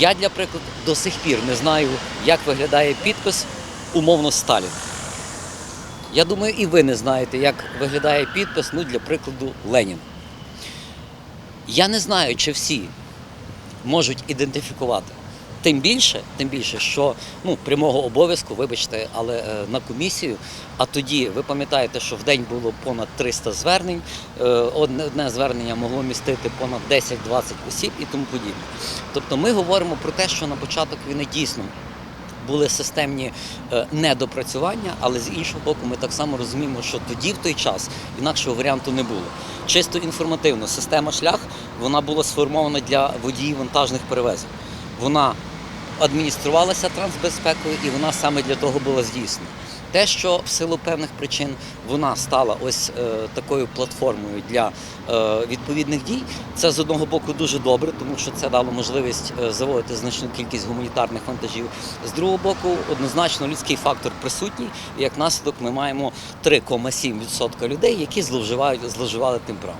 Я, для прикладу, до сих пір не знаю, як виглядає підпис умовно Сталін. Я думаю, і ви не знаєте, як виглядає підпис, ну, для прикладу, Ленін. Я не знаю, чи всі можуть ідентифікувати. Тим більше, тим більше, що ну, прямого обов'язку, вибачте, але е, на комісію. А тоді ви пам'ятаєте, що в день було понад 300 звернень. е, Одне, одне звернення могло містити понад 10-20 осіб і тому подібне. Тобто ми говоримо про те, що на початок війни дійсно були системні е, недопрацювання, але з іншого боку, ми так само розуміємо, що тоді в той час інакшого варіанту не було. Чисто інформативно, система шлях вона була сформована для водіїв вантажних перевезень. Вона адмініструвалася трансбезпекою і вона саме для того була здійснена. Те, що в силу певних причин вона стала ось е, такою платформою для е, відповідних дій, це з одного боку дуже добре, тому що це дало можливість е, заводити значну кількість гуманітарних вантажів. З другого боку, однозначно людський фактор присутній, і як наслідок ми маємо 3,7% людей, які зловживають зловживали тим правом.